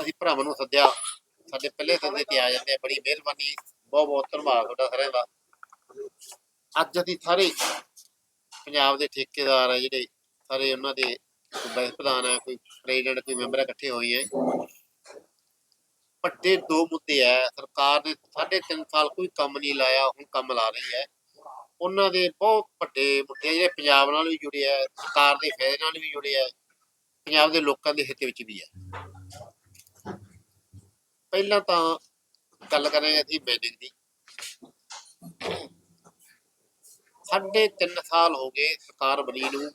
ਅਸੀਂ ਭਰਾਵਾਂ ਨੂੰ ਸੱਦਿਆ। ਸਾਡੇ ਪਹਿਲੇ ਸੱਦੇ ਤੇ ਆ ਜਾਂਦੇ ਆ, ਬੜੀ ਮਿਹਰਬਾਨੀ, ਬਹੁਤ ਬਹੁਤ ਧੰਨਵਾਦ ਤੁਹਾਡਾ ਸਾਰਿਆਂ ਦਾ। ਅੱਜ ਅਸੀਂ ਸਾਰੇ ਪੰਜਾਬ ਦੇ ਠੇਕੇਦਾਰ ਆ ਜਿਹੜੇ, ਸਾਰੇ ਉਹਨਾਂ ਦੇ ਵਾਈਸ ਪ੍ਰਧਾਨ ਹੈ ਕੋਈ ਪ੍ਰੈਜ਼ੀਡੈਂਟ, ਕੋਈ ਮੈਂਬਰ ਇਕੱਠੇ ਹੋਏ ਹੈ ਵੱਡੇ ਦੋ ਮੁੱਦੇ ਆ, ਸਰਕਾਰ ਨੇ ਸਾਢੇ ਤਿੰਨ ਸਾਲ ਕੋਈ ਕੰਮ ਨਹੀਂ ਲਾਇਆ, ਹੁਣ ਕੰਮ ਲਾ ਰਹੀ ਹੈ। ਉਹਨਾਂ ਦੇ ਬਹੁਤ ਵੱਡੇ ਮੁੱਦੇ ਜਿਹੜੇ ਪੰਜਾਬ ਨਾਲ ਵੀ ਜੁੜੇ ਆ, ਸਰਕਾਰ ਦੇ ਫਾਇਦੇ ਨਾਲ ਵੀ ਜੁੜੇ ਆ, ਪੰਜਾਬ ਦੇ ਲੋਕਾਂ ਦੇ ਹਿੱਤ ਵਿੱਚ ਵੀ ਹੈ ਪਹਿਲਾਂ ਤਾਂ ਗੱਲ ਕਰਾਂਗੇ ਅਸੀਂ ਮੈਨਿੰਗ ਦੀ। ਸਾਢੇ ਤਿੰਨ ਸਾਲ ਹੋ ਗਏ ਸਰਕਾਰ ਬਣੀ ਨੂੰ।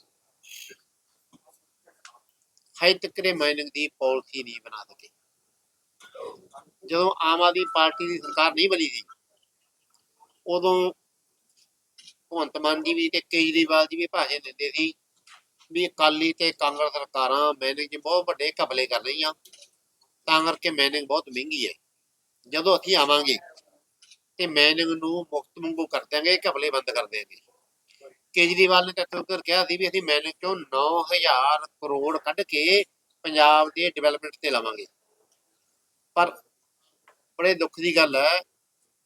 ਹਾਈ ਤੱਕ ਮਾਈਨਿੰਗ ਦੀ ਪਾਲਿਸੀ ਨਹੀਂ ਬਣਾ ਸਕੇ। ਜਦੋਂ ਆਮ ਆਦਮੀ ਪਾਰਟੀ ਦੀ ਸਰਕਾਰ ਨਹੀਂ ਬਣੀ ਸੀ, ਉਦੋਂ ਭਗਵੰਤ ਮਾਨ ਜੀ ਵੀ ਤੇ ਕੇਜਰੀਵਾਲ ਜੀ ਵੀ ਭਾਸ਼ਣ ਦਿੰਦੇ ਸੀ ਵੀ ਅਕਾਲੀ ਤੇ ਕਾਂਗਰਸ ਸਰਕਾਰਾਂ ਮੈਨਿੰਗ 'ਚ ਬਹੁਤ ਵੱਡੇ ਘਪਲੇ ਕਰ ਰਹੀਆਂ। ਤਾਂ ਕਰਕੇ ਮੈਨਿੰਗ ਬਹੁਤ ਮਹਿੰਗੀ ਹੈ। ਜਦੋਂ ਅਸੀਂ ਆਵਾਂਗੇ ਤੇ ਮੈਨਿੰਗ ਨੂੰ ਮੁਕਤ ਮੰਗੂ ਕਰ ਦਿਆਂਗੇ ਘਪਲੇ ਬੰਦ ਕਰ ਦਿਆਂਗੇ। ਕੇਜਰੀਵਾਲ ਨੇ ਤਾਂ ਕਿਹਾ ਸੀ ਵੀ ਅਸੀਂ ਮੈਨਿੰਗ ਚੋਂ 9000 ਕਰੋੜ ਕੱਢ ਕੇ ਪੰਜਾਬ ਦੇ ਡਿਵੈਲਪਮੈਂਟ ਤੇ ਲਾਵਾਂਗੇ। ਪਰ ਬੜੇ ਦੁੱਖ ਦੀ ਗੱਲ ਹੈ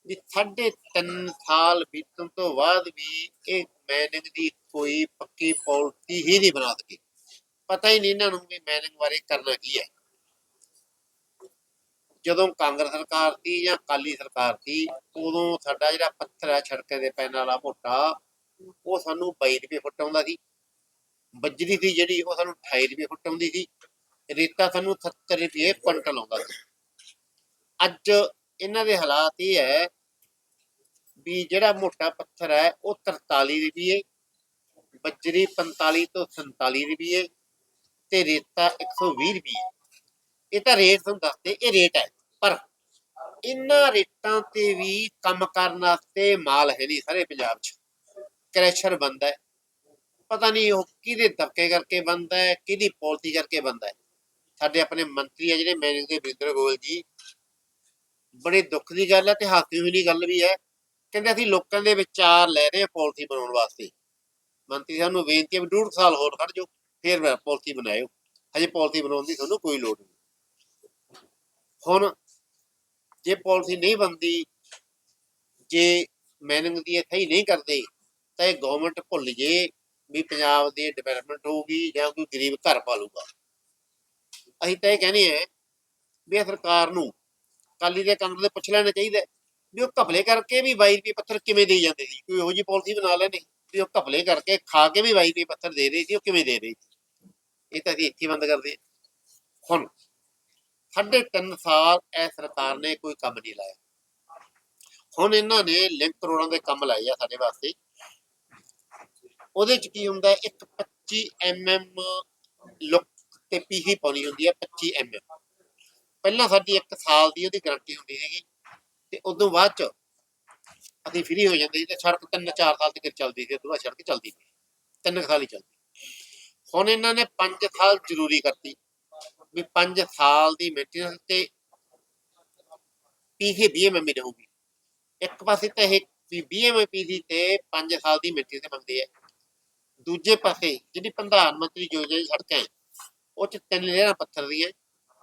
ਵੀ ਸਾਢੇ ਤਿੰਨ ਸਾਲ ਬੀਤਣ ਤੋਂ ਬਾਅਦ ਵੀ ਇਹ ਮੈਨਿੰਗ ਦੀ ਕੋਈ ਪੱਕੀ ਪਾਲਿਸੀ ਹੀ ਨਹੀਂ ਬਣਾ ਸਕੀ। ਪਤਾ ਹੀ ਨਹੀਂ ਇਹਨਾਂ ਨੂੰ ਵੀ ਮੈਨਿੰਗ ਬਾਰੇ ਕਰਨਾ ਕੀ ਹੈ। ਜਦੋਂ ਕਾਂਗਰਸ ਸਰਕਾਰ ਸੀ ਜਾਂ ਅਕਾਲੀ ਸਰਕਾਰ ਸੀ, ਉਦੋਂ ਸਾਡਾ ਜਿਹੜਾ ਪੱਥਰ ਹੈ ਸੜਕ ਦੇ ਪੈਣ ਵਾਲਾ ਮੋਟਾ, ਉਹ ਸਾਨੂੰ 22 ਰੁਪਏ ਫੁੱਟ ਆਉਂਦਾ ਸੀ। ਬੱਜਰੀ ਸੀ ਜਿਹੜੀ ਉਹ ਸਾਨੂੰ 28 ਰੁਪਏ ਫੁੱਟ ਆਉਂਦੀ ਸੀ। ਰੇਤਾ ਸਾਨੂੰ 70 ਰੁਪਏ ਕੁਇੰਟਲ ਆਉਂਦਾ ਸੀ। ਅੱਜ ਇਹਨਾਂ ਦੇ ਹਾਲਾਤ ਇਹ ਹੈ ਵੀ ਜਿਹੜਾ ਮੋਟਾ ਪੱਥਰ ਹੈ, ਉਹ 43 ਰੁਪਏ, ਬਜਰੀ 45 ਤੋਂ 47 ਰੁਪਏ ਤੇ ਰੇਤਾ 120 ਰੁਪਏ। ਇਹ ਤਾਂ ਰੇਟ ਤੁਹਾਨੂੰ ਦੱਸਦੇ ਇਹ ਰੇਟ ਹੈ। ਪਰ ਇਹਨਾਂ ਰੇਟਾਂ ਤੇ ਵੀ ਕੰਮ ਕਰਨ ਵਾਸਤੇ ਮਾਲ ਹੈ ਨਹੀਂ ਸਾਰੇ ਪੰਜਾਬ 'ਚ। ਕ੍ਰੈਸ਼ਰ ਬੰਦਾ ਹੈ। ਪਤਾ ਨਹੀਂ ਉਹ ਕਿਹਦੇ ਦਬਕੇ ਕਰਕੇ ਬੰਦਾ ਹੈ, ਕਿਹਦੀ ਪਾਲਿਸੀ ਕਰਕੇ ਬੰਦਾ ਹੈ। ਸਾਡੇ ਆਪਣੇ ਮੰਤਰੀ ਆ ਜਿਹੜੇ ਮੈਨੇਜਰ ਦੇ ਬਿੰਦਰ ਗੋਲ ਜੀ। ਬੜੇ ਦੁੱਖ ਦੀ ਗੱਲ ਹੈ ਤੇ ਹਾਸੀ ਹੋਈ ਗੱਲ ਵੀ ਹੈ। ਕਹਿੰਦੇ ਅਸੀਂ ਲੋਕਾਂ ਦੇ ਵਿਚਾਰ ਲੈ ਰਹੇ ਹਾਂ ਪਾਲਿਸੀ ਬਣਾਉਣ ਵਾਸਤੇ। ਮੰਤਰੀ ਸਾਹਿਬ ਨੂੰ ਬੇਨਤੀ ਹੈ ਵੀ ਡੂਢ ਸਾਲ ਹੋਰ ਕੱਢ ਜੋ ਫਿਰ ਪਾਲਿਸੀ ਬਣਾਇਓ। ਹਜੇ ਪਾਲਿਸੀ ਬਣਾਉਣ ਦੀ ਤੁਹਾਨੂੰ ਕੋਈ ਲੋੜ ਨਹੀਂ। ਹੁਣ ਜੇ ਪਾਲਿਸੀ ਨਹੀਂ ਬਣਦੀ, ਜੇ ਮੈਨਿੰਗ ਦੀ ਇਹ ਨਹੀਂ ਕਰਦੇ, ਤਾਂ ਇਹ ਗਵਰਨਮੈਂਟ ਭੁੱਲ ਜੇ ਵੀ ਪੰਜਾਬ ਦੀ ਡਿਵੈਲਪਮੈਂਟ ਹੋਊਗੀ ਜਾਂ ਕੋਈ ਗਰੀਬ ਘਰ ਪਾਲੂਗਾ। ਅਸੀਂ ਤਾਂ ਇਹ ਕਹਿੰਦੇ ਆ ਵੀ ਸਰਕਾਰ ਨੂੰ ਕਾਲੀ ਦੇ ਕਾਂਗਰਸ ਦੇ ਪੁੱਛ ਲੈਣਾ ਚਾਹੀਦਾ ਵੀ ਉਹ ਘਪਲੇ ਕਰਕੇ ਵੀ 22 ਰੁਪਏ ਪੱਥਰ ਕਿਵੇਂ ਦੇ ਜਾਂਦੇ ਸੀ? ਕੋਈ ਇਹੋ ਜਿਹੀ ਪਾਲਿਸੀ ਬਣਾ ਲੈਣੀ ਵੀ ਉਹ ਘਪਲੇ ਕਰਕੇ ਖਾ ਕੇ ਵੀ 22 ਰੁਪਏ ਪੱਥਰ ਦੇ ਰਹੇ ਸੀ, ਉਹ ਕਿਵੇਂ ਦੇ ਰਹੇ ਸੀ? ਇਹ ਤਾਂ ਅਸੀਂ ਇੱਥੇ ਬੰਦ ਕਰਦੇ ਹਾਂ। ਹੁਣ ਸਾਢੇ ਤਿੰਨ ਸਾਲ ਇਹ ਸਰਕਾਰ ਨੇ ਕੋਈ ਕੰਮ ਨਹੀਂ ਲਾਇਆ। ਹੁਣ ਇਹਨਾਂ ਨੇ ਲਿੰਕ ਕਰੋੜਾਂ ਦੇ ਕੰਮ ਲਾਏ ਆ ਸਾਡੇ ਵਾਸਤੇ। ਉਹਦੇ ਚ ਕੀ ਹੁੰਦਾ, ਇੱਕ 25 ਐਮਐਮ ਲੁੱਕ ਤੇ ਪੀਹੀ ਪਾਉਣੀ ਹੁੰਦੀ ਹੈ 25 ਐਮਐਮ ਪਹਿਲਾਂ ਸਾਡੀ 1 ਸਾਲ ਦੀ ਉਹਦੀ ਗਾਰੰਟੀ ਹੁੰਦੀ ਸੀਗੀ ਤੇ ਉਦੋਂ ਬਾਅਦ ਚ ਅਸੀਂ ਫ੍ਰੀ ਹੋ ਜਾਂਦੇ ਸੀ ਤੇ ਸੜਕ ਤਿੰਨ ਚਾਰ ਸਾਲ ਤੱਕ ਚੱਲਦੀ ਸੀ, ਉਦੋਂ ਸੜਕ ਚੱਲਦੀ ਸੀ। ਤਿੰਨ ਸਾਲ ਹੀ ਚੱਲਦੀ। ਹੁਣ ਇਹਨਾਂ ਨੇ 5 ਸਾਲ ਜ਼ਰੂਰੀ ਕਰਤੀ। ਵੀ 5 ਸਾਲ ਦੀ ਮੇਨਟੇਨੈਂਸ ਤੇ ਪੀਹੀ ਬੀਐਮਐਮ ਰਹੂਗੀ। ਇੱਕ ਪਾਸੇ ਤਾਂ ਇਹ ਵੀ ਬੀਐਮਐਮ ਤੇ 5 ਸਾਲ ਦੀ ਮੇਨਟੇਨੈਂਸ ਮੰਗਦੇ ਆ ਦੂਜੇ ਪਾਸੇ ਜਿਹੜੀ ਪ੍ਰਧਾਨ ਮੰਤਰੀ ਯੋਜਨਾ ਦੀ ਸੜਕਾਂ ਹੈ, ਉਹ ਚ ਤਿੰਨ ਲੇਅਰਾਂ ਪੱਥਰ ਦੀਆਂ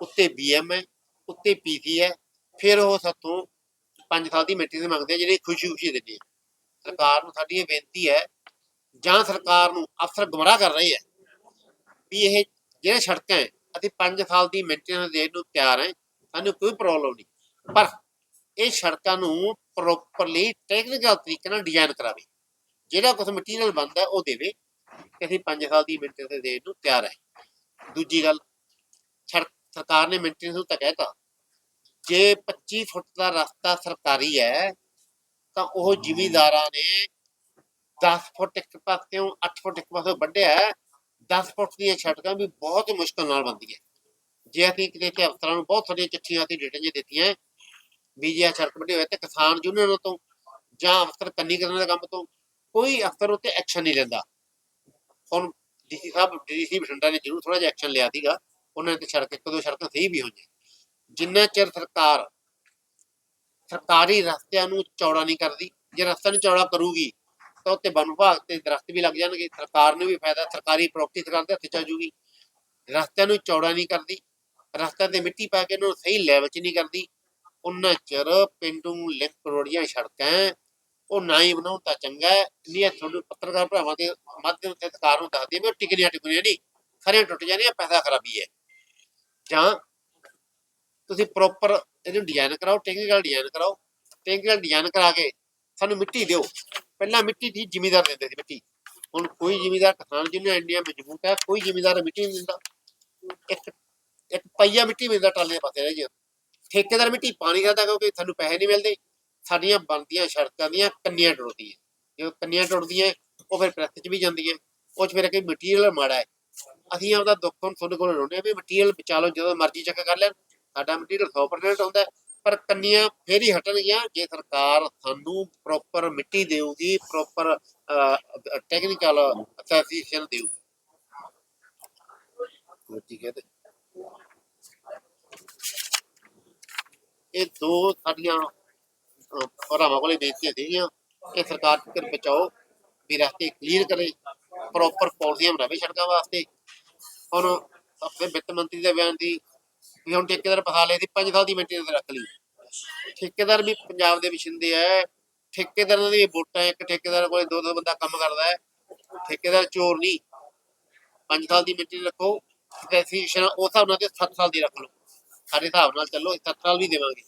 ਉੱਤੇ ਬੀਐਮ ਹੈ, ਉੱਤੇ ਪੀਸੀ ਹੈ, ਫਿਰ ਉਹ ਸਾਥੋਂ 5 ਸਾਲ ਦੀ ਮੇਨਟੇਨੈਂਸ ਮੰਗਦੇ ਆ, ਜਿਹੜੇ ਖੁਸ਼ੀ ਖੁਸ਼ੀ ਦਿੰਦੇ ਆ। ਸਰਕਾਰ ਨੂੰ ਸਾਡੀ ਇਹ ਬੇਨਤੀ ਹੈ, ਜਾਂ ਸਰਕਾਰ ਨੂੰ ਅਫਸਰ ਗੁੰਮਰਾਹ ਕਰ ਰਹੇ ਆ ਵੀ ਇਹ ਜਿਹੜੇ ਸੜਕਾਂ ਅਸੀਂ 5 ਸਾਲ ਦੀ ਮੇਨਟੇਨੈਂਸ ਦੇਣ ਨੂੰ ਤਿਆਰ ਹੈ, ਸਾਨੂੰ ਕੋਈ ਪ੍ਰੋਬਲਮ ਨਹੀਂ। ਪਰ ਇਹ ਸੜਕਾਂ ਨੂੰ ਪ੍ਰੋਪਰਲੀ ਟੈਕਨੀਕਲ ਤਰੀਕੇ ਨਾਲ ਡਿਜ਼ਾਈਨ ਕਰਾਵੇ। ਜਿਹੜਾ ਕੁਝ ਮਟੀਰੀਅਲ ਬਣਦਾ, ਉਹ ਦੇਵੇ ਕਿ ਅਸੀਂ 5 ਸਾਲ ਦੀ ਮੇਨਟੇਨੈਂਸ ਦੇਣ ਨੂੰ ਤਿਆਰ ਹੈ। ਦੂਜੀ ਗੱਲ ਸੜਕ ਸਰਕਾਰ ਨੇ ਮੇਨਟੇਨੈਂਸ ਨੂੰ ਤਾਂ ਕਹਿਤਾ ਜੇ 25 ਫੁੱਟ ਦਾ ਰਸਤਾ ਸਰਕਾਰੀ ਹੈ, ਤਾਂ ਉਹ ਜ਼ਿਮੀਂਦਾਰਾਂ ਨੇ 10 ਫੁੱਟ ਇੱਕ ਪਾਸਿਓਂ 8 ਫੁੱਟ ਇੱਕ ਪਾਸਿਓਂ ਵੱਢਿਆ 10 ਫੁੱਟ ਦੀਆਂ ਸੜਕਾਂ ਵੀ ਬਹੁਤ ਮੁਸ਼ਕਲ ਨਾਲ ਬਣਦੀਆਂ। ਜੇ ਅਸੀਂ ਕਿਤੇ ਤੇ ਅਫਸਰਾਂ ਨੂੰ ਬਹੁਤ ਸਾਰੀਆਂ ਚਿੱਠੀਆਂ ਅਸੀਂ ਰਿਟਨ ਦਿੱਤੀਆਂ ਵੀ ਜੇ ਆਹ ਸੜਕ ਵੱਢੀ ਤੇ ਕਿਸਾਨ ਯੂਨੀਅਨਾਂ ਤੋਂ ਜਾਂ ਅਫਸਰ ਕੰਨੀ ਕਰਨ ਦੇ ਕੰਮ ਤੋਂ, ਕੋਈ ਅਫਸਰ ਉੱਤੇ ਐਕਸ਼ਨ ਨਹੀਂ ਲੈਂਦਾ। ਹੁਣ ਡੀਸੀ ਸਾਹਿਬ ਡੀਸੀ ਬਠਿੰਡਾ ਨੇ ਜ਼ਰੂਰ ਥੋੜਾ ਜਿਹਾ ਐਕਸ਼ਨ ਲਿਆ ਸੀਗਾ, ਉਹਨਾਂ ਨੇ ਤੇ ਸੜਕ, ਇੱਕ ਦੋ ਸੜਕਾਂ ਸਹੀ ਵੀ ਹੋਈਆਂ। ਜਿੰਨਾ ਚਿਰ ਸਰਕਾਰ ਸਰਕਾਰੀ ਰਸਤਿਆਂ ਨੂੰ ਚੌੜਾ ਨਹੀਂ ਕਰਦੀ, ਜੇ ਰਸਤਾ ਨੂੰ ਚੌੜਾ ਕਰੂਗੀ ਤਾਂ ਉੱਤੇ ਵਨ ਵਿਭਾਗ ਤੇ ਦਰਖਤ ਵੀ ਲੱਗ ਜਾਣਗੇ। ਸਰਕਾਰ ਨੂੰ ਵੀ ਫਾਇਦਾ, ਸਰਕਾਰੀ ਪ੍ਰਾਪਰਟੀ ਸਰਕਾਰ ਦੇ ਹੱਥ ਚ ਆ ਜੂਗੀ। ਰਸਤਿਆਂ ਨੂੰ ਚੌੜਾ ਨਹੀਂ ਕਰਦੀ। ਰਸਤੇ ਤੇ ਮਿੱਟੀ ਪਾ ਕੇ ਇਹਨੂੰ ਸਹੀ ਲੈਵਲ 'ਚ ਨਹੀਂ ਕਰਦੀ। ਉਹਨਾਂ ਚਿਰ ਪਿੰਡੂ ਲਿੰਕ ਰੋੜੀਆਂ ਸੜਕਾਂ ਉਹ ਨਾ ਹੀ ਬਣਾਉਣ ਤਾਂ ਚੰਗਾ ਨਹੀਂ ਇਹ ਤੁਹਾਨੂੰ ਪੱਤਰਕਾਰ ਭਰਾਵਾਂ ਦੇ ਮਾਧਿਅਮ ਤੇ ਸਰਕਾਰ ਨੂੰ ਦੱਸਦੀ ਵੀ ਟਿਕਣੀਆਂ ਟਿਕਣੀਆਂ ਨਹੀਂ। ਸਾਰੀਆਂ ਟੁੱਟ ਜਾਣੀਆਂ, ਪੈਸਾ ਖਰਾਬੀ ਹੈ ਜਾਂ ਤੁਸੀਂ ਪ੍ਰੋਪਰ ਇਹਨੂੰ ਡਿਜ਼ਾਈਨ ਕਰਾਓ ਟੈਕਨੀਕਲ ਡਿਜ਼ਾਈਨ ਕਰਾਓ। ਟੈਕਨੀਕਲ ਡਿਜ਼ਾਈਨ ਕਰਾ ਕੇ ਸਾਨੂੰ ਮਿੱਟੀ ਦਿਓ। ਪਹਿਲਾਂ ਮਿੱਟੀ ਦੀ ਜ਼ਿਮੀਦਾਰ ਦਿੰਦੇ ਸੀ ਮਿੱਟੀ। ਹੁਣ ਕੋਈ ਜ਼ਿਮੀਦਾਰ ਕਿਸਾਨ ਜਿਹਨੇ ਇੰਡੀਆ ਮਜ਼ਬੂਤ ਹੈ, ਕੋਈ ਜ਼ਿਮੀਦਾਰ ਮਿੱਟੀ ਨਹੀਂ ਦਿੰਦਾ। ਇੱਕ ਇੱਕ ਪਈਆ ਮਿੱਟੀ ਮਿਲਦਾ ਟਾਲੇ ਦੇ ਪਾਸੇ ਰਹਿ ਗਿਆ ਠੇਕੇਦਾਰ ਮਿੱਟੀ ਪਾਣੀ ਕਰਦਾ ਕਿਉਂਕਿ ਸਾਨੂੰ ਪੈਸੇ ਨਹੀਂ ਮਿਲਦੇ। ਸਾਡੀਆਂ ਬਣਦੀਆਂ ਸੜਕਾਂ ਦੀਆਂ ਕੰਨੀਆਂ ਟੁੱਟਦੀਆਂ। ਜਦੋਂ ਕੰਨੀਆਂ ਟੁੱਟਦੀਆਂ, ਉਹ ਫਿਰ ਪ੍ਰੈਸ 'ਚ ਵੀ ਜਾਂਦੀਆਂ। ਉਹ 'ਚ ਫਿਰ ਕਿ ਮਟੀਰੀਅਲ ਮਾੜਾ ਹੈ। ਅਸੀਂ ਆਪਦਾ ਦੁੱਖ ਹੁਣ ਤੁਹਾਡੇ ਕੋਲ ਰੋਣੇ ਆ ਵੀ ਮਟੀਰੀਅਲ ਬਚਾ ਲਓ, ਜਦੋਂ ਮਰਜ਼ੀ ਚੱਕ ਕਰ ਲੈਣ। ਸਾਡਾ ਮਟੀਰੀਅਲ 100% ਹੁੰਦਾ ਪਰ ਕੰਨੀਆਂ ਫੇਰ ਹੀ ਹਟਣਗੀਆਂ, ਜੇ ਸਰਕਾਰ ਸਾਨੂੰ ਪ੍ਰੋਪਰ ਮਿੱਟੀ ਦੇਊਗੀ ਪ੍ਰੋਪਰ ਟੈਕਨੀਕਲ ਅਸੈਸੀਏਸ਼ਨ ਦੇਊਗੀ। ਮਿੱਟੀ ਕਹਿੰਦੇ ਇਹ। ਦੋ ਸਾਡੀਆਂ ਭਰਾਵਾਂ ਕੋਲੇ ਬੇਨਤੀਆਂ ਸੀਗੀਆਂ, ਕਿ ਸਰਕਾਰ ਤੱਕ ਬਚਾਓ, ਵੀ ਰਸਤੇ ਕਲੀਅਰ ਕਰੇ ਪ੍ਰੋਪਰ ਪਾਲਿਸੀਆਂ ਬਣਾਵੇ ਸੜਕਾਂ ਵਾਸਤੇ। ਹੁਣ ਆਪਣੇ ਵਿੱਤ ਮੰਤਰੀ ਦੇ ਬਿਆਨ ਦੀ ਵੀ ਹੁਣ ਠੇਕੇਦਾਰ ਫਸਾ ਲਏ ਸੀ 5 ਸਾਲ ਦੀ ਮੇਨਟੇਨੈਂਸ ਰੱਖ ਲਈ। ਠੇਕੇਦਾਰ ਵੀ ਪੰਜਾਬ ਦੇ ਵਿਸ਼ਿੰਦੇ ਆ। ਠੇਕੇਦਾਰਾਂ ਦੀ ਵੋਟਾਂ, ਇੱਕ ਠੇਕੇਦਾਰ ਕੋਲੇ ਦੋ ਦੋ ਬੰਦਾ ਕੰਮ ਕਰਦਾ ਹੈ। ਠੇਕੇਦਾਰ ਚੋਰ ਨਹੀਂ। 5 ਸਾਲ ਦੀ ਮੇਨਟੇਨੈਂਸ ਰੱਖੋ। ਸਪੈਸੀਫਿਕੇਸ਼ਨ ਉਸ ਹਿਸਾਬ ਨਾਲ ਤੇ 7 ਸਾਲ ਦੀ ਰੱਖ ਲਓ। ਸਾਡੇ ਹਿਸਾਬ ਨਾਲ ਚੱਲੋ 7 ਸਾਲ ਵੀ ਦੇਵਾਂਗੇ।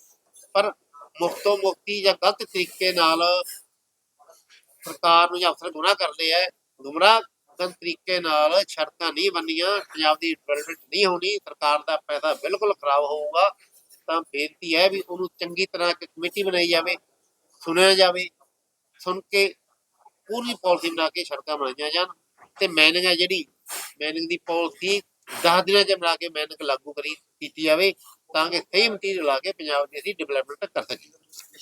ਪਰ ਮੁਫਤੋਂ ਮੁਕਤੀ ਜਾਂ ਗਲਤ ਤਰੀਕੇ ਨਾਲ ਸਰਕਾਰ ਨੂੰ ਜਾਂ ਅਫਸਰ ਗੁਨਾਹ ਕਰਦੇ ਆ। ਗੁੰਮਰਾਹ ਕਰਨ ਤਰੀਕੇ ਨਾਲ ਸੜਕਾਂ ਨਹੀਂ ਬਣਨੀਆਂ ਪੰਜਾਬ ਦੀ ਡਿਵੈਲਪਮੈਂਟ ਨਹੀਂ ਹੋਣੀ, ਸਰਕਾਰ ਦਾ ਪੈਸਾ ਬਿਲਕੁਲ ਖਰਾਬ ਹੋਊਗਾ, ਤਾਂ ਬੇਨਤੀ ਹੈ ਵੀ ਉਹਨੂੰ ਚੰਗੀ ਤਰ੍ਹਾਂ ਇੱਕ ਕਮੇਟੀ ਬਣਾਈ ਜਾਵੇ, ਸੁਣਿਆ ਜਾਵੇ, ਸੁਣ ਕੇ ਪੂਰੀ ਪਾਲਿਸੀ ਬਣਾ ਕੇ ਸੜਕਾਂ ਬਣਾਈਆਂ ਜਾਣ ਤੇ ਮੈਨਿੰਗ ਹੈ ਜਿਹੜੀ ਮੈਨਿੰਗ ਦੀ ਪਾਲਿਸੀ 10 ਦਿਨਾਂ 'ਚ ਬਣਾ ਕੇ ਮੈਨਿੰਗ ਲਾਗੂ ਕਰੀ, ਕੀਤੀ ਜਾਵੇ ਤਾਂ ਕਿ ਸਹੀ ਮਟੀਰੀਅਲ ਲਾ ਕੇ ਪੰਜਾਬ ਦੀ ਅਸੀਂ ਡਿਵੈਲਪਮੈਂਟ ਕਰ ਸਕੀਏ।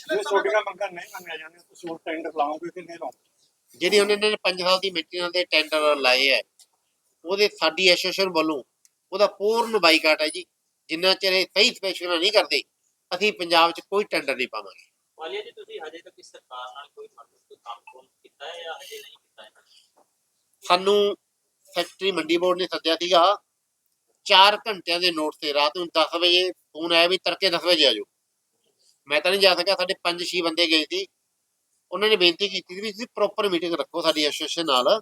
ਜੇ ਤੁਹਾਡੀਆਂ ਮੰਗਾਂ ਨਹੀਂ ਮੰਨੀਆਂ ਜਾਂਦੀਆਂ, ਤੁਸੀਂ ਹੋਰ ਟੈਂਡਰ ਲਾਓਗੇ ਕਿ ਨਹੀਂ ਲਾਓਗੇ ਜਿਹੜੀ ਇਹਨਾਂ ਨੇ 5 ਸਾਲ ਦੀ ਮੇਨਟੇਨੈਂਸ ਦੇ ਟੈਂਡਰ ਲਾਏ ਹੈ ਉਹਦੇ ਸਾਡੀ ਐਸੋਸੀਏਸ਼ਨ ਵੱਲੋਂ ਉਹਦਾ ਪੂਰਨ ਬਾਈਕਾਟ ਹੈ ਜੀ। ਜਿੰਨਾ ਚਿਰ ਇਹ ਸਹੀ ਸਪੈਸ਼ਲ ਨਹੀਂ ਕਰਦੇ ਅਸੀਂ ਪੰਜਾਬ 'ਚ ਕੋਈ ਟੈਂਡਰ ਨਹੀਂ ਪਾਵਾਂਗੇ। ਵਾਲੀਆ ਜੀ ਤੁਸੀਂ ਹਜੇ ਤੱਕ ਇਸ ਸਰਕਾਰ ਨਾਲ ਕੋਈ ਮਤਲਬ ਕੰਮ ਕੰਮ ਕੀਤਾ ਹੈ ਜਾਂ ਹਜੇ ਨਹੀਂ ਕੀਤਾ ਹੈ ਸਾਨੂੰ ਫੈਕਟਰੀ ਮੰਡੀ ਬੋਰਡ ਨੇ ਸੱਦਿਆ ਸੀਗਾ 4 ਘੰਟਿਆਂ ਦੇ ਨੋਟ ਤੇ ਰਾਤ ਨੂੰ 10 ਵਜੇ ਫੋਨ ਆਇਆ ਵੀ ਤੜਕੇ 10 ਵਜੇ ਆ ਜਾਓ। ਮੈਂ ਤਾਂ ਨਹੀਂ ਜਾ ਸਕਿਆ ਸਾਡੇ 5-6 ਬੰਦੇ ਗਏ ਸੀ। ਉਹਨਾਂ ਨੇ ਬੇਨਤੀ ਕੀਤੀ ਸੀ ਵੀ ਤੁਸੀਂ ਪ੍ਰੋਪਰ ਮੀਟਿੰਗ ਰੱਖੋ ਸਾਡੀ ਐਸੋਸੀਏਸ਼ਨ ਨਾਲ।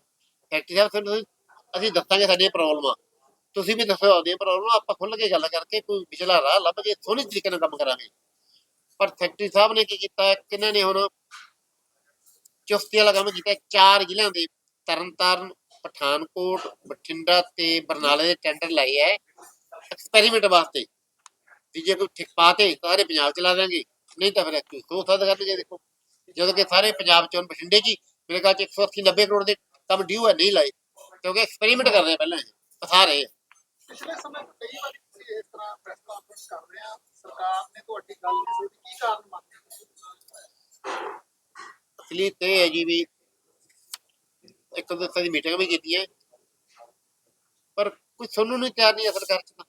ਫੈਕਟਰੀ ਸਾਹਿਬ ਤੁਹਾਨੂੰ ਅਸੀਂ ਦੱਸਾਂਗੇ ਸਾਡੀਆਂ ਪ੍ਰੋਬਲਮਾਂ ਤੁਸੀਂ ਵੀ ਦੱਸੋ ਆਪਦੀਆਂ ਪ੍ਰੋਬਲਮ ਆਪਾਂ ਖੁੱਲ ਕੇ ਗੱਲ ਕਰਕੇ ਕੋਈ ਵਿਚਲਾ ਰਾਹ ਲੱਭ ਕੇ ਸੋਹਣੇ ਤਰੀਕੇ ਨਾਲ ਕੰਮ ਕਰਾਂਗੇ। ਪਰ ਫੈਕਟਰੀ ਸਾਹਿਬ ਨੇ ਕੀ ਕੀਤਾ? ਕਿਹਨਾਂ ਨੇ ਹੁਣ ਚੁਸਤੀ ਵਾਲਾ ਕੰਮ ਕੀਤਾ। ਚਾਰ ਜ਼ਿਲ੍ਹਿਆਂ ਦੇ ਤਰਨਤਾਰਨ, ਪਠਾਨਕੋਟ, ਬਠਿੰਡਾ ਤੇ ਬਰਨਾਲੇ ਦੇ ਟੈਂਡਰ ਲਾਏ ਐ ਐਕਸਪੈਰੀਮੈਂਟ ਵਾਸਤੇ। ਜੇ ਕੋਈ ਠਿਕ ਪਾਤੇ ਸਾਰੇ ਪੰਜਾਬ ਚ ਲਾ ਦਾਂਗੇ ਨਹੀਂ ਤਾਂ ਫਿਰ ਕੋਈ ਸੌ ਸਾਦ ਕਰਨਗੇ ਦੇਖੋ। ਜਦੋਂ ਕਿ ਸਾਰੇ ਪੰਜਾਬ ਚ ਬਠਿੰਡੇ ਜੀ ਮੇਰੇ ਚ 180 90 ਕਰੋੜ ਦੇ ਕੰਮ ਡਿਊ ਹੈ ਨਹੀਂ ਲਾਏ ਕਿਉਂਕਿ ਐਕਸਪੈਰੀਮੈਂਟ ਕਰ ਰਹੇ ਪਹਿਲਾਂ ਫਸਾ ਰਹੇ। ਪਿਛਲੇ ਸਮੇਂ ਤੋਂ ਕਈ ਵਾਰੀ ਤੁਸੀਂ ਇਸ ਤਰ੍ਹਾਂ ਪ੍ਰੈਸ ਕਾਨਫਰੰਸ ਕਰ ਰਹੇ ਆ ਸਰਕਾਰ ਨੇ ਤੁਹਾਡੀ ਗੱਲ ਨਹੀਂ ਸੁਣੀ ਕੀ ਕਾਰਨ ਮੰਨਦੇ ਅਸਲੀ ਤੇ ਹੈ ਜੀ ਵੀ ਇੱਕ ਦੋ ਦੀ ਮੀਟਿੰਗ ਵੀ ਕੀਤੀ ਹੈ ਪਰ ਕੋਈ ਸੁਣਨ ਨੂੰ ਤਿਆਰ ਨਹੀਂ ਚ ਤਾਂ।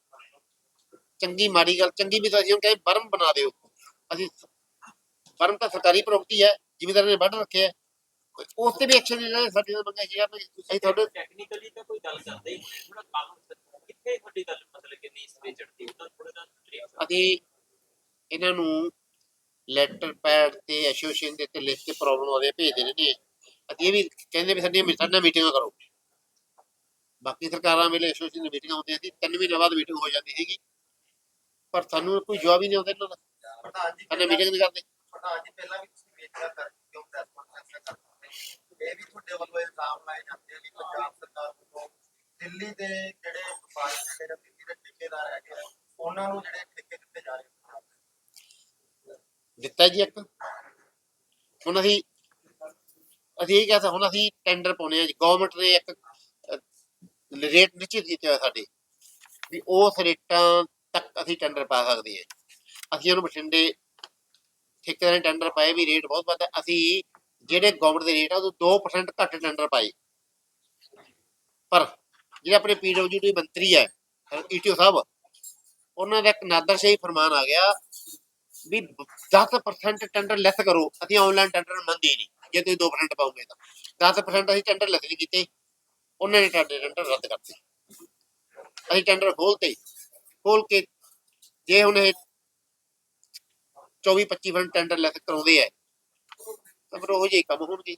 ਚੰਗੀ ਮਾੜੀ ਗੱਲ ਚੰਗੀ ਵੀ ਤਾਂ ਅਸੀਂ ਕਹੇ ਬਰਮ ਬਣਾ ਦਿਓ ਅਸੀਂ ਬਰਮ ਤਾਂ ਸਰਕਾਰੀ ਪ੍ਰਾਪਰਟੀ ਹੈ ਜ਼ਿਮੀਦਾਰਾਂ ਨੇ ਵੱਢ ਰੱਖਿਆ ਹੈ। ਉਸ ਤੇ ਵੀ ਐਕਸ਼ਨ ਲੈਣਾ ਸਾਡੀ ਤਾਂ ਮੰਗਾਈ ਜੀ ਅਸੀਂ ਤੁਹਾਡੇ ਟੈਕਨੀਕਲੀ ਤਾਂ ਕੋਈ ਗੱਲ ਕਰਦੇ ਹੀ ਨਹੀਂ। ਥੋੜਾ ਕੰਮ ਕਿੱਥੇ ਤੁਹਾਡੀ ਗੱਲ ਮਤਲਬ ਕਿ ਨਹੀਂ ਸਵੇ ਚੜਦੀ ਉਹਦਾ ਥੋੜਾ ਜਿਹਾ ਅਸੀਂ ਇਹਨਾਂ ਨੂੰ ਲੈਟਰ ਪੈਡ ਤੇ ਐਸੋਸੀਏਸ਼ਨ ਦੇ ਤੇ ਲਿਖ ਕੇ ਪ੍ਰੋਬਲਮ ਆਵੇ ਭੇਜ ਦੇਣੇ ਨੇ ਅਸੀਂ ਇਹ ਵੀ ਕਹਿੰਦੇ ਵੀ ਸਾਡੀਆਂ ਸਾਡੇ ਨਾਲ ਮੀਟਿੰਗਾਂ ਕਰੋ। ਬਾਕੀ ਸਰਕਾਰਾਂ ਵੇਲੇ ਐਸੋਸੀਏਸ਼ਨ ਦੀ ਮੀਟਿੰਗਾਂ ਹੁੰਦੀਆਂ ਸੀ ਤਿੰਨ ਮਹੀਨੇ ਬਾਅਦ ਮੀਟਿੰਗ ਹੋ ਜਾਂਦੀ ਸੀਗੀ। ਪਰ ਸਾਨੂੰ ਕੋਈ ਜਵਾਬ ਹੀ ਨਹੀਂ ਆਉਂਦਾ ਇਹਨਾਂ ਦਾ। ਪ੍ਰਧਾਨ ਜੀ ਮੀਟਿੰਗ ਨਹੀਂ ਕਰਦੇ। ਪ੍ਰਧਾਨ ਜੀ ਪਹਿਲਾਂ ਵੀ ਤੁਸੀਂ ਵੇਚਿਆ ਕਰ ਕਿਉਂ ਪ੍ਰੈਸ ਕਾਨਫਰੰਸ ਕਰਦੇ ਇਹ ਵੀ ਤੁਹਾਡੇ ਵੱਲੋਂ ਇਲਜ਼ਾਮ ਲਾਏ ਜਾਂਦੇ ਆ ਵੀ ਪੰਜਾਬ ਸਰਕਾਰ ਵੱਲੋਂ ਦਿੱਲੀ ਦੇ ਜਿਹੜੇ ਵਪਾਰੀ ਜਿਹੜੇ ਦਿੱਲੀ ਦੇ ਠੇਕੇਦਾਰ ਹੈਗੇ ਆ, ਉਹਨਾਂ ਨੂੰ ਜਿਹੜੇ ਠੇਕੇ ਦਿੱਤੇ ਜਾ ਰਹੇ ਦਿੱਤਾ ਜੀ ਇੱਕ। ਹੁਣ ਅਸੀਂ ਅਸੀਂ ਇਹ ਕਹਿੰਦੇ ਹੁਣ ਅਸੀਂ ਟੈਂਡਰ ਪਾਉਣੇ ਆ ਜੀ। ਗਵਰਨਮੈਂਟ ਨੇ ਇੱਕ ਰੇਟ ਨਿਸ਼ਚਿਤ ਕੀਤੇ ਹੋਏ ਸਾਡੇ, ਵੀ ਉਸ ਰੇਟਾਂ ਤੱਕ ਅਸੀਂ ਟੈਂਡਰ ਪਾ ਸਕਦੇ ਹਾਂ। ਅਸੀਂ ਉਹਨੂੰ ਬਠਿੰਡੇ ਠੇਕੇਦਾਰ ਨੇ ਟੈਂਡਰ ਪਾਏ ਵੀ ਰੇਟ ਬਹੁਤ ਵੱਧ ਹੈ। ਅਸੀਂ ਜਿਹੜੇ ਗਵਰਨਮੈਂਟ ਦੇ ਰੇਟ ਆ ਉਹ 2% ਘੱਟ ਟੈਂਡਰ ਪਾਏ। ਪਰ ਜਿਹੜੇ ਆਪਣੇ ਪੀਡਬਲਯੂਡੀ ਮੰਤਰੀ ਹੈ, ਈਟੀਓ ਸਾਹਿਬ, ਉਹਨਾਂ ਦਾ ਇੱਕ ਨਾਦਰਸ਼ਾਹੀ ਫਰਮਾਨ ਆ ਗਿਆ ਵੀ 10% ਟੈਂਡਰ ਲੈਸ ਕਰੋ। ਅਸੀਂ ਆਨਲਾਈਨ ਟੈਂਡਰ ਮੰਨਦੇ ਨਹੀਂ। ਜੇ ਤੁਸੀਂ 2% ਪਾਉਂਗੇ ਤਾਂ। 10% ਅਸੀਂ ਟੈਂਡਰ ਲੈਸ ਨਹੀਂ ਕੀਤੇ। ਉਹਨਾਂ ਨੇ ਸਾਡੇ ਟੈਂਡਰ ਰੱਦ ਕਰਤੇ। ਅਸੀਂ ਟੈਂਡਰ ਖੋਲਤੇ। ਖੋਲ ਕੇ ਜੇ ਹੁਣ ਇਹ 24 25 ਫਰੰਟ ਟੈਂਡਰ ਲੈ ਕੇ ਕਰਾਉਂਦੇ ਆ। ਤਾਂ ਫਿਰ ਉਹ ਜਿਹੇ ਕੰਮ ਹੋਣਗੇ।